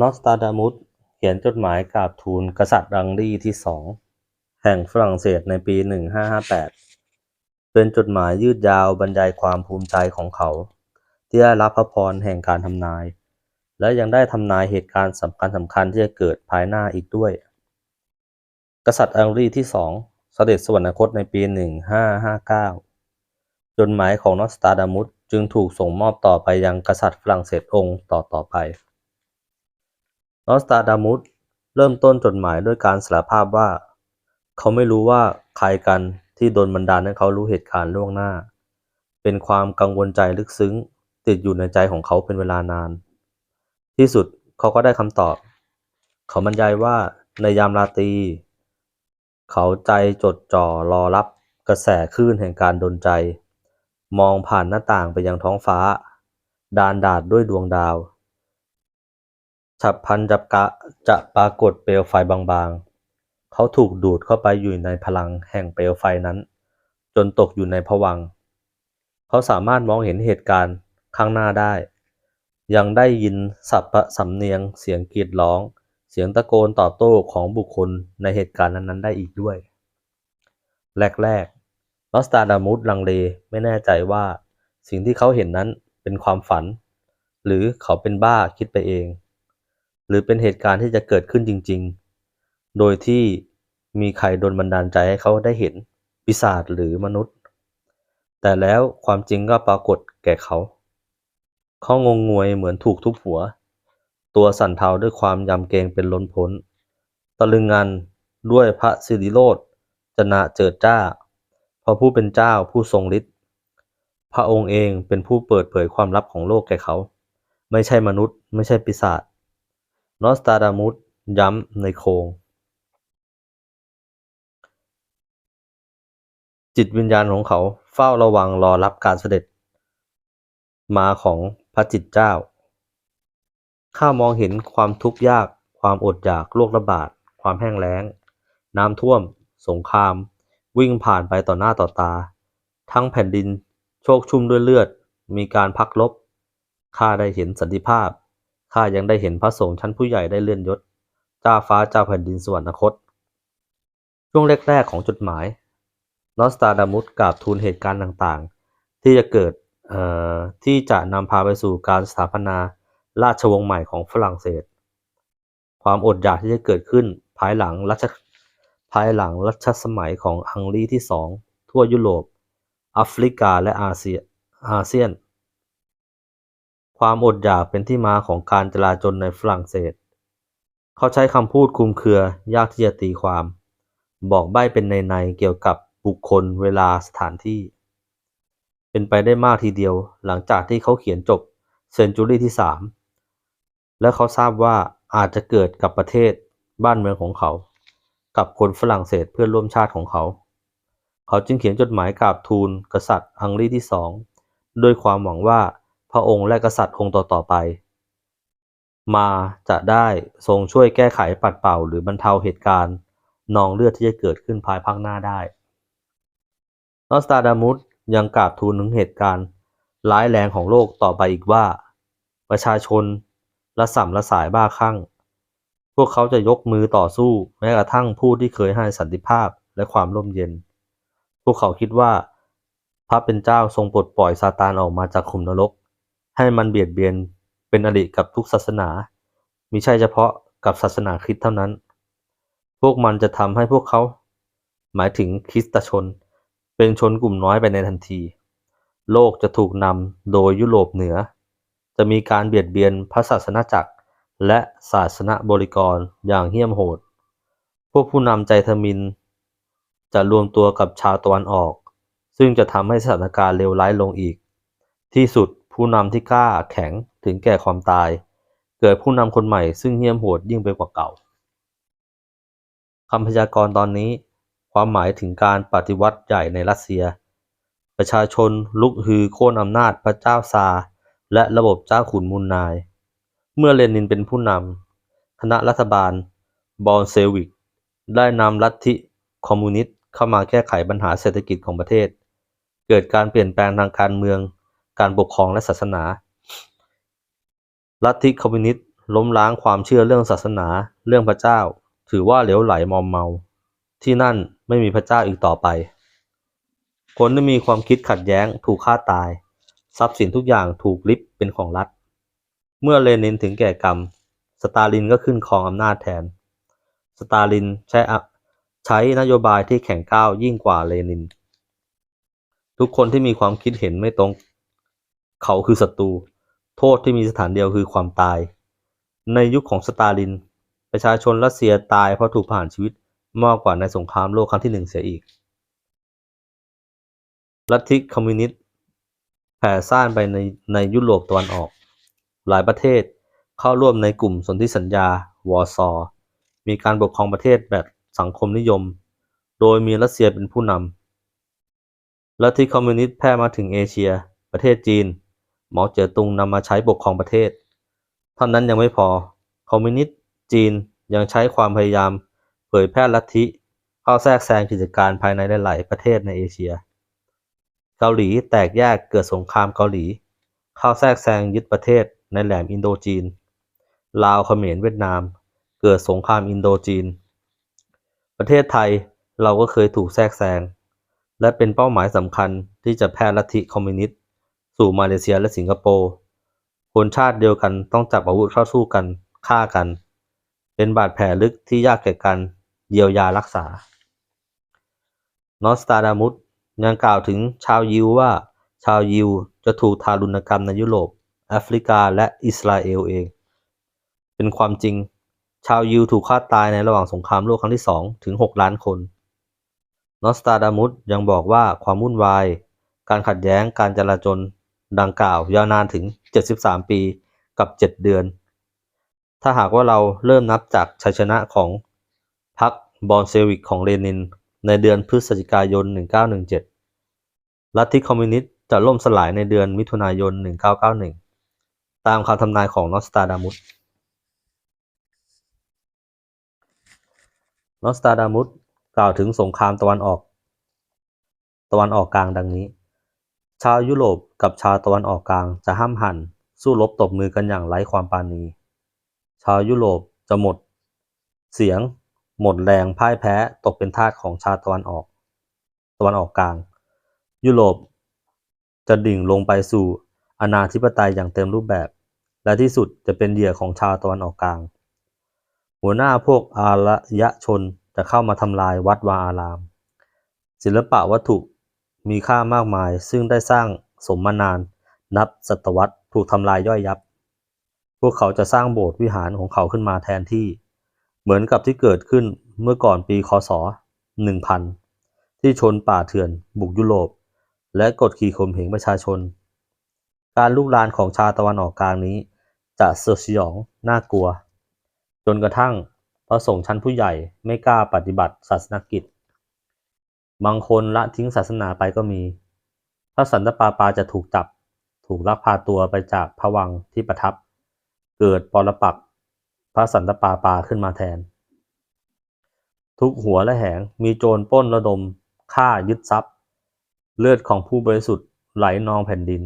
นอสตาดามุสเขียนจดหมายกราบทูลกษัตริย์รังรีที่สองแห่งฝรั่งเศสในปี 1558 เป็นจดหมายยืดยาวบรรยายความภูมิใจของเขา ที่ได้รับพระพรแห่งการทำนาย และยังได้ทำนายเหตุการณ์สำคัญสำคัญที่จะเกิดภายหน้าอีกด้วย กษัตริย์อังรีที่สองเสด็จสวรรคตในปี 1559 จดหมายของนอสตาดามุสจึงถูกส่งมอบต่อไปยังกษัตริย์ฝรั่งเศสองค์ต่อต่อไป นอสตาดามุสเริ่มต้นจดหมายด้วยการสารภาพว่า เขาไม่รู้ว่าใครกันที่โดนบันดาลให้เขารู้เหตุการณ์ล่วงหน้า เป็นความกังวลใจลึกซึ้ง ติดอยู่ในใจของเขาเป็นเวลานาน ที่สุดเขาก็ได้คำตอบ เขาบรรยายว่าในยามราตรีเขาใจจดจ่อรอรับกระแสคลื่นแห่งการดลใจ มองผ่านหน้าต่างไปยังท้องฟ้า ดานดาดด้วยดวงดาว ฉับพลันจับกะจะปรากฏเปลวไฟบางๆ เขาถูกดูดเข้าไปอยู่ในพลังแห่งเปลวไฟนั้น จนตกอยู่ในภวัง เขาสามารถมองเห็นเหตุการณ์ข้างหน้าได้ ยังได้ยินสับสำเนียงเสียงกรีดร้อง เสียงตะโกนตอบโต้ของบุคคลในเหตุการณ์นั้นๆ ได้อีกด้วย แรกๆนอสตราดามุสลังเลไม่แน่ใจว่า สิ่งที่เขาเห็นนั้นเป็นความฝัน หรือเขาเป็นบ้าคิดไปเอง รือเป็นเหตุการณ์ที่จะเกิดขึ้นจริง ๆ โดยที่มีใครโดนบันดาลใจให้เขาได้เห็นปีศาจหรือมนุษย์ แต่แล้วความจริงก็ปรากฏแก่เขา เขางงงวยเหมือนถูกทุบหัว ตัวสั่นเทาด้วยความยำเกรงเป็นล้นพ้น ตะลึงงันด้วยพระสิริโรธจนะเจิดจ้า พระผู้เป็นเจ้าผู้ทรงฤทธิ์ พระองค์เองเป็นผู้เปิดเผยความลับของโลกแก่เขา ไม่ใช่มนุษย์ ไม่ใช่ปีศาจ นอสตราดามุสย้ำในโครงจิตวิญญาณของเขาเฝ้าระวังรอรับการเสด็จ มาของพระจิตเจ้า ข้ามองเห็นความทุกข์ยาก ความอดอยากโรคระบาด ความแห้งแล้ง น้ำท่วม สงคราม วิ่งผ่านไปต่อหน้าต่อตา ทั้งแผ่นดินโชกชุ่มด้วยเลือด มีการพักลบข้าได้เห็นสันติภาพ ข้ายังได้เห็นพระสงฆ์ชั้นผู้ใหญ่ได้เลื่อนยศ เจ้าฟ้าเจ้าแผ่นดินสวรรคต ช่วงแรกๆของจดหมาย นอสตราดามุสกราบทูลเหตุการณ์ต่างๆ ที่จะเกิดที่จะนำพาไปสู่การสถาปนาราชวงศ์ใหม่ของฝรั่งเศส ความอดอยากที่จะเกิดขึ้นภายหลังรัชภายหลังรัชสมัยของอังรีที่สองทั่วยุโรปแอฟริกาและอาเซียอาเซียน ความอดอยากเป็นที่มาของการจลาจลในฝรั่งเศส เขาใช้คำพูดคลุมเครือยากที่จะตีความ บอกใบ้เป็นในในๆเกี่ยวกับบุคคลเวลาสถานที่ เป็นไปได้มากทีเดียวหลังจากที่เขาเขียนจบเซนจูรี่ที่สามและเขาทราบว่าอาจจะเกิดกับประเทศบ้านเมืองของเขา กับคนฝรั่งเศสเพื่อนร่วมชาติของเขา เขาจึงเขียนจดหมายกราบทูลกษัตริย์ฮังรีที่สองด้วยความหวังว่า พระองค์และกษัตริย์องค์ต่อๆไป มาจะได้ทรงช่วยแก้ไขปัดเป่าหรือบรรเทาเหตุการณ์นองเลือดที่จะเกิดขึ้นภายภาคหน้าได้ นอสตาดามุสยังกราบทูลถึงเหตุการณ์ร้ายแรงของโลกต่อไปอีกว่า ประชาชนละสัมละสายบ้าคลั่ง พวกเขาจะยกมือต่อสู้แม้กระทั่งผู้ที่เคยให้สันติภาพและความร่มเย็น พวกเขาคิดว่า พระเป็นเจ้าทรงปลดปล่อยซาตานออกมาจากขุมนรก ให้มันเบียดเบียนเป็นอริกับทุกศาสนามิใช่เฉพาะกับศาสนาคริสต์เท่านั้น พวกมันจะทำให้พวกเขา หมายถึงคริสตชน เป็นชนกลุ่มน้อยไปในทันที โลกจะถูกนำโดยยุโรปเหนือ จะมีการเบียดเบียนพระศาสนาจักร และศาสนาบริกรอย่างเหี้ยมโหด พวกผู้นำใจทมิน จะรวมตัวกับชาวตะวันออก ซึ่งจะทำให้สถานการณ์เลวร้ายลงอีก ที่สุด ผู้นำที่กล้าแข็งถึงแก่ความตาย เกิดผู้นำคนใหม่ซึ่งเหี้ยมโหดยิ่งไปกว่าเก่าคำพยากรณ์ตอนนี้ ความหมายถึงการปฏิวัติใหญ่ในรัสเซีย ประชาชนลุกฮือโค่นอำนาจพระเจ้าซา และระบบเจ้าขุนมูลนาย เมื่อเลนินเป็นผู้นำคณะรัฐบาล บอลเซวิก ได้นำลัทธิคอมมิวนิสต์เข้ามาแก้ไขปัญหาเศรษฐกิจของประเทศ เกิดการเปลี่ยนแปลงทางการเมือง การปกครองและศาสนา ลัทธิคอมมิวนิสต์ล้มล้างความเชื่อเรื่องศาสนาเรื่องพระเจ้า ถือว่าเหลวไหลมอมเมา ที่นั่นไม่มีพระเจ้าอีกต่อไป คนที่มีความคิดขัดแย้งถูกฆ่าตาย ทรัพย์สินทุกอย่างถูกลิบเป็นของรัฐ เมื่อเลนินถึงแก่กรรม สตาลินก็ขึ้นครองอำนาจแทน สตาลินใช้ใช้นโยบายที่แข็งก้าวยิ่งกว่าเลนิน ทุกคนที่มีความคิดเห็นไม่ตรง เขาคือศัตรู โทษที่มีสถานเดียวคือความตาย ในยุคของสตาลิน ประชาชนรัสเซียตายเพราะถูกประหารชีวิตมากกว่าในสงครามโลกครั้งที่หนึ่งเสียอีก ลัทธิคอมมิวนิสต์แผ่ซ่านไปในในยุโรปตะวันออก หลายประเทศเข้าร่วมในกลุ่มสนธิสัญญาวอร์ซอ มีการปกครองประเทศแบบสังคมนิยม โดยมีรัสเซียเป็นผู้นำลัทธิคอมมิวนิสต์แพร่มาถึงเอเชีย ประเทศจีน หมาเจ๋อตุงนำมาใช้ปกครองประเทศ เท่านั้นยังไม่พอ คอมมิวนิสต์จีนยังใช้ความพยายามเผยแพร่ลัทธิเข้าแทรกแซงกิจการภายในหลาย ๆ ประเทศในเอเชีย เกาหลีแตกแยกเกิดสงครามเกาหลี เข้าแทรกแซงยึดประเทศในแหลมอินโดจีน ลาวเขมรเวียดนาม เกิดสงครามอินโดจีน ประเทศไทยเราก็เคยถูกแทรกแซงและเป็นเป้าหมายสำคัญที่จะแพร่ลัทธิคอมมิวนิสต์ สู่มาเลเซียและสิงคโปร์ คนชาติเดียวกันต้องจับอาวุธเข้าสู้กัน ฆ่ากัน เป็นบาดแผลลึกที่ยากแก่การเยียวยารักษา นอสตาดามุสยังกล่าวถึงชาวยิวว่า ชาวยิวจะถูกทารุณกรรมในยุโรป แอฟริกาและอิสราเอลเอง เป็นความจริง ชาวยิวถูกฆ่าตายในระหว่างสงครามโลกครั้งที่สองถึง 6 ล้านคน นอสตาดามุสยังบอกว่าความวุ่นวาย การขัดแย้ง การจลาจล ดังกล่าวยาวนานถึง 73 ปีกับ 7 เดือน ถ้าหากว่าเราเริ่มนับจากชัยชนะของพรรคบอลเซวิกของเลนิน ในเดือนพฤศจิกายน 1917 ลัทธิคอมมิวนิสต์จะล่มสลายในเดือนมิถุนายน 1991 ตามคำทำนายของนอสตาดามุสนอสตาดามุสกล่าวถึงสงครามตะวันออก ตะวันออกกลางดังนี้ ชาวยุโรปกับชาวตะวันออกกลางจะห้ามหัน สู้รบตบมือกันอย่างไร้ความปราณี ชาวยุโรปจะหมด เสียง หมดแรงพ่ายแพ้ตกเป็นทาสของชาวตะวันออก ตะวันออกกลาง ยุโรปจะดิ่งลงไปสู่อนาธิปไตยอย่างเต็มรูปแบบ และที่สุดจะเป็นเหยื่อของชาวตะวันออกกลาง หัวหน้าพวกอารยชนจะเข้ามาทำลายวัดวาอาราม ศิลปะวัตถุ มีค่ามากมายซึ่งได้สร้างสมมานาน นับศตวรรษถูกทำลายย่อยยับ พวกเขาจะสร้างโบสถ์วิหารของเขาขึ้นมาแทนที่ เหมือนกับที่เกิดขึ้นเมื่อก่อนปีคศ 1000 ที่ชนป่าเถื่อน บุกยุโรป และกดขี่ข่มเหงประชาชน การลุกลานของชาตะวันออกกลางนี้ จะสยดสยองน่ากลัว จนกระทั่งพระสงฆ์ชั้นผู้ใหญ่ไม่กล้าปฏิบัติศาสนกิจ บางคนละทิ้งศาสนาไปก็มี พระสันตะปาปาจะถูกจับ ถูกลักพาตัวไปจากพระวังที่ประทับ เกิดปรปักพระสันตะปาปาขึ้นมาแทน ทุกหัวและแหงมีโจรป้นระดมฆ่ายึดทรัพย์ เลือดของผู้บริสุทธิ์ไหลนองแผ่นดิน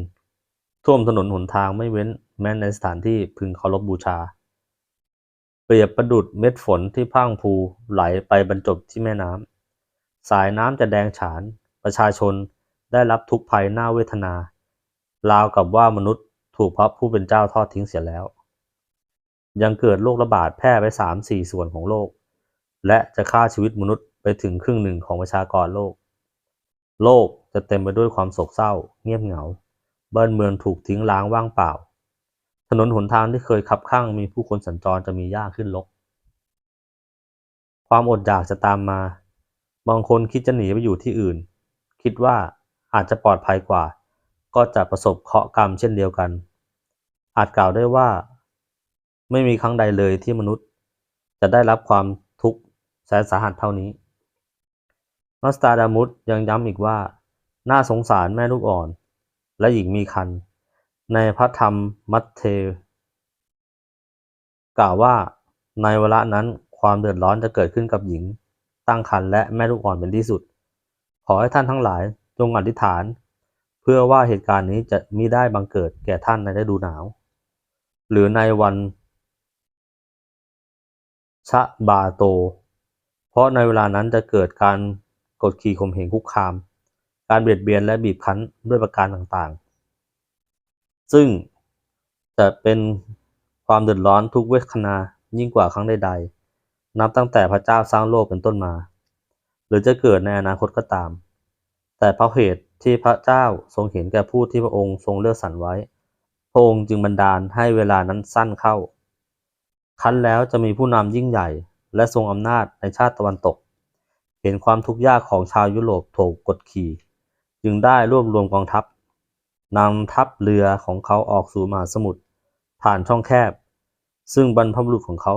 ท่วมถนนหนทางไม่เว้นแม้ในสถานที่พึงเคารพบูชา เปรียบประดุดเม็ดฝนที่พรังพูไหลไปบรรจบที่แม่น้ำ สายน้ำจะแดงฉาน ประชาชนได้รับทุกภัยหน่าเวทนา ราวกับว่ามนุษย์ถูกพระผู้เป็นเจ้าทอดทิ้งเสียแล้ว ยังเกิดโรคระบาดแพร่ไปสามสี่ส่วนของโลก และจะฆ่าชีวิตมนุษย์ไปถึงครึ่งหนึ่งของประชากรโลก โลกจะเต็มไปด้วยความโศกเศร้า เงียบเหงา บ้านเมืองถูกทิ้งร้างว่างเปล่า ถนนหนทางที่เคยคับข้างมีผู้คนสัญจรจะมียากขึ้นลก ความอดอยากจะตามมา บางคนคิดจะหนีไปอยู่ที่อื่น คิดว่าอาจจะปลอดภัยกว่า ก็จะประสบเคราะห์กรรมเช่นเดียวกัน อาจกล่าวได้ว่า ไม่มีครั้งใดเลยที่มนุษย์ จะได้รับความทุกข์แสนสาหัสเท่านี้นอสตาดามุสยังย้ำอีกว่า น่าสงสารแม่ลูกอ่อน และหญิงมีครรภ์ในพระธรรมมัทเทวกล่าวว่าในเวลานั้นความเดือดร้อนจะเกิดขึ้นกับหญิง ตั้งครรภ์และแม่ลูกอ่อนเป็นที่สุด ขอให้ท่านทั้งหลายจงอธิษฐาน เพื่อว่าเหตุการณ์นี้จะมิได้บังเกิดแก่ท่านในฤดูหนาว หรือในวันชะบาโต เพราะในเวลานั้นจะเกิดการกดขี่ข่มเหงคุกคาม การเบียดเบียนและบีบคั้นด้วยประการต่างๆ ซึ่งจะเป็นความเดือดร้อนทุกเวทนายิ่งกว่าครั้งใดๆ นับตั้งแต่พระเจ้าสร้างโลกเป็นต้นมา หรือจะเกิดในอนาคตก็ตาม แต่เพราะเหตุที่พระเจ้าทรงเห็นแก่ผู้ที่พระองค์ทรงเลือกสรรไว้ พระองค์จึงบันดาลให้เวลานั้นสั้นเข้าคั้นแล้วจะมีผู้นำยิ่งใหญ่และทรงอำนาจในชาติตะวันตก เห็นความทุกข์ยากของชาวยุโรปถูกกดขี่จึงได้รวบรวมกองทัพนำทัพเรือของเขาออกสู่มหาสมุทรผ่านช่องแคบ ซึ่งบรรพบุรุษของเขา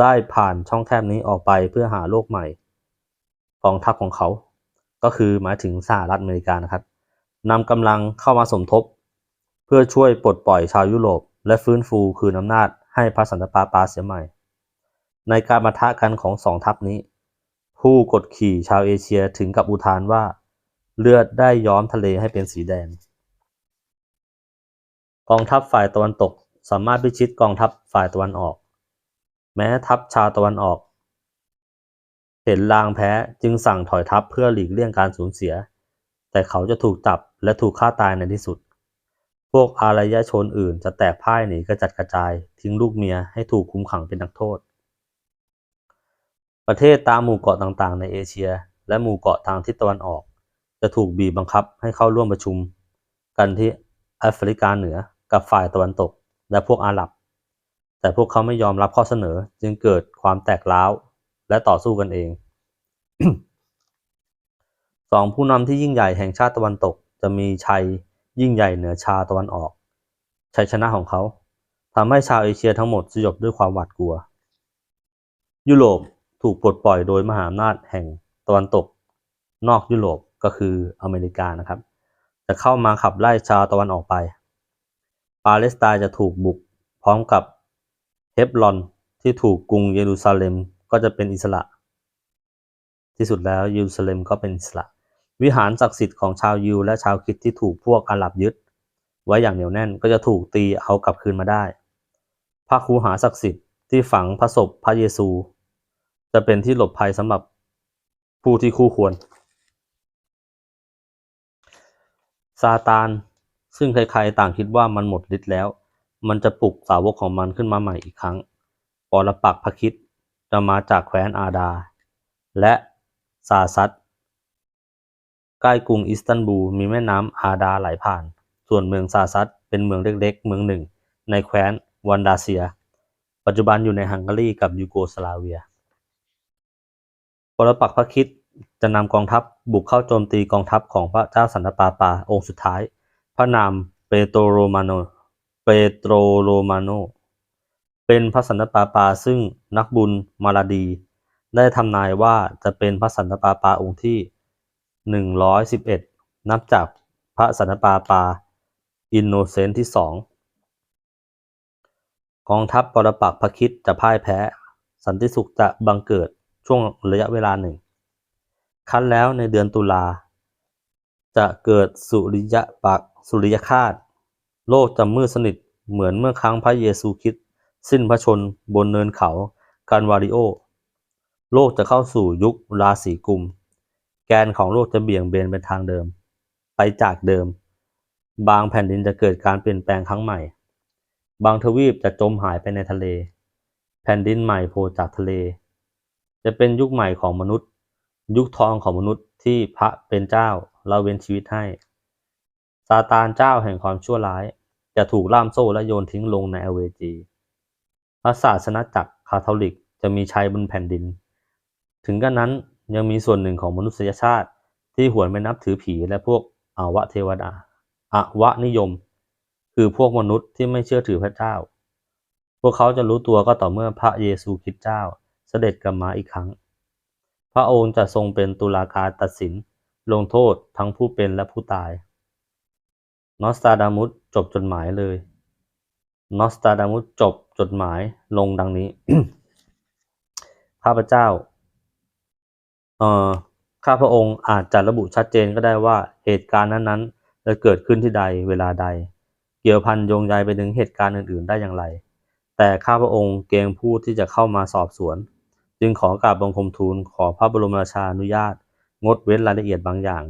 ได้ผ่านช่องแคบนี้ออกไปเพื่อหาโลกใหม่กองทัพของเขา ก็คือหมายถึงสหรัฐอเมริกานะครับนำกำลังเข้ามาสมทบ เพื่อช่วยปลดปล่อยชาวยุโรป และฟื้นฟูคืนอำนาจให้พระสันตะปาปาเสียใหม่ ในการมาทะกันของสองทัพนี้ ผู้กดขี่ชาวเอเชียถึงกับอุทานว่า เลือดได้ย้อมทะเลให้เป็นสีแดง กองทัพฝ่ายตะวันตกสามารถพิชิตกองทัพฝ่ายตะวันออก แม้ทัพชาวตะวันออก เห็นลางแพ้จึงสั่งถอยทัพเพื่อหลีกเลี่ยงการสูญเสีย แต่เขาจะถูกจับและถูกฆ่าตายในที่สุด พวกอารยชนอื่นจะแตกพ่ายหนีกระจัดกระจาย ทิ้งลูกเมียให้ถูกคุมขังเป็นนักโทษ ประเทศตามหมู่เกาะต่างๆ ในเอเชีย และหมู่เกาะทางทิศตะวันออก จะถูกบีบบังคับให้เข้าร่วมประชุม กันที่แอฟริกาเหนือกับฝ่ายตะวันตก และพวกอาหรับ แต่พวกเขาไม่ยอมรับข้อเสนอจึงเกิดความแตกร้าวและต่อสู้กันเองสองผู้นำที่ยิ่งใหญ่แห่งชาติตะวันตก จะมีชัยยิ่งใหญ่เหนือชาตะวันออก ชัยชนะของเขาทำให้ชาวเอเชียทั้งหมดสยบด้วยความหวาดกลัว ยุโรปถูกปลดปล่อยโดยมหาอำนาจแห่งตะวันตก นอกยุโรปก็คืออเมริกานะครับ จะเข้ามาขับไล่ชาวตะวันออกไป ปาเลสไตน์จะถูกบุกพร้อมกับ เฮบรอนที่ถูกกรุงเยรูซาเล็มก็จะเป็นอิสระ ที่สุดแล้วเยรูซาเล็มก็เป็นอิสระ วิหารศักดิ์สิทธิ์ของชาวยิวและชาวคริสต์ที่ถูกพวกอาหรับยึด ไว้อย่างเหนียวแน่นก็จะถูกตีเอากลับคืนมาได้พระคูหาศักดิ์สิทธิ์ที่ฝังพระศพพระเยซู จะเป็นที่หลบภัยสำหรับผู้ที่คู่ควร ซาตานซึ่งใครๆต่างคิดว่ามันหมดฤทธิ์แล้ว มันจะปลุกสาวกของมันขึ้นมาใหม่อีกครั้ง ปรปักพระคิดจะมาจากแคว้นอาดา และซาซัดใกล้กรุงอิสตันบูลมีแม่น้ำอาดาไหลผ่าน ส่วนเมืองซาซัดเป็นเมืองเล็กๆ เมืองหนึ่ง ในแคว้นวันดาเซีย ปัจจุบันอยู่ในฮังการีกับยูโกสลาเวีย ปรปักพระคิดจะนำกองทัพบุกเข้าโจมตีกองทัพของพระเจ้าสันตปาปาองค์สุดท้าย พระนามเปโตรโรมาโน ปโตรโรมาโน เป็นพระสันตะปาปาซึ่งนักบุญมาลาดี ได้ทำนายว่าจะเป็นพระสันตะปาปาองค์ที่ 111 นับจากพระสันตะปาปาอินโนเซนต์ที่สองกองทัพปรปักพระคิดจะพ่ายแพ้ สันติสุขจะบังเกิดช่วงระยะเวลาหนึ่ง คั้นแล้วในเดือนตุลา จะเกิดสุริยะปักสุริยคาต โลกจะมืดสนิทเหมือนเมื่อครั้งพระเยซูคริสต์สิ้นพระชนบนเนินเขาการวาริโอ โลกจะเข้าสู่ยุคราศีกุม แกนของโลกจะเบี่ยงเบนเป็นทางเดิม ไปจากเดิม บางแผ่นดินจะเกิดการเปลี่ยนแปลงครั้งใหม่ บางทวีปจะจมหายไปในทะเล แผ่นดินใหม่โผล่จากทะเล จะเป็นยุคใหม่ของมนุษย์ ยุคทองของมนุษย์ที่พระเป็นเจ้าเราเว้นชีวิตให้ ซาตานเจ้าแห่งความชั่วร้าย จะถูกล่ามโซ่และโยนทิ้งลงในอเวจีพระศาสนาจักรคาทอลิกจะมีชัยบนแผ่นดิน ถึงกันนั้นยังมีส่วนหนึ่งของมนุษยชาติที่หวนไปนับถือผีและพวกอาวะเทวดาอวะนิยม คือพวกมนุษย์ที่ไม่เชื่อถือพระเจ้า พวกเขาจะรู้ตัวก็ต่อเมื่อพระเยซูคริสต์เจ้าเสด็จกลับมาอีกครั้ง พระองค์จะทรงเป็นตุลาการตัดสินลงโทษทั้งผู้เป็นและผู้ตาย นอสตาดามุสจบจดหมายเลย นอสตาดามุสจบจดหมายลงดังนี้ข้าพเจ้า เอ่อ ข้าพระองค์อาจจะระบุชัดเจนก็ได้ว่าเหตุการณ์นั้นๆจะเกิดขึ้นที่ใดเวลาใด เกี่ยวพันโยงใยไปถึงเหตุการณ์อื่นๆ ได้อย่างไร แต่ข้าพระองค์เกรงผู้ที่จะเข้ามาสอบสวน จึงขอกราบบังคมทูลขอพระบรมราชานุญาต งดเว้นรายละเอียดบางอย่าง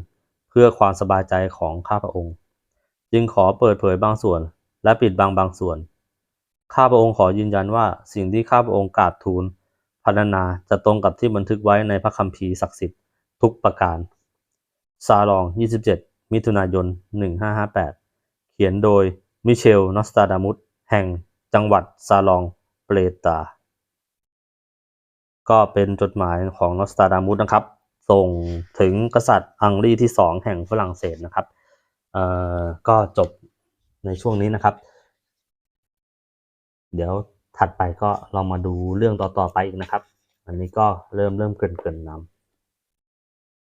เพื่อความสบายใจของข้าพระองค์ จึงขอเปิดเผยบางส่วน และปิดบังบางส่วน ข้าพระองค์ขอยืนยันว่าสิ่งที่ข้าพระองค์กราบทูลพรรณนาจะตรงกับที่บันทึกไว้ในพระคัมภีร์ศักดิ์สิทธิ์ทุกประการ ซาลอง 27 มิถุนายน 1558 เขียนโดยมิเชล นอสตาดามุสแห่งจังหวัดซาลอง เปรตา ก็เป็นจดหมายของนอสตาดามุสนะครับ ส่งถึงกษัตริย์อังรีที่สองแห่งฝรั่งเศสนะครับ ก็จบในช่วงนี้นะครับ เดี๋ยวถัดไปก็ลองมาดูเรื่องต่อๆไปอีกนะครับ อันนี้ก็เริ่มเริ่มเกรินๆนำ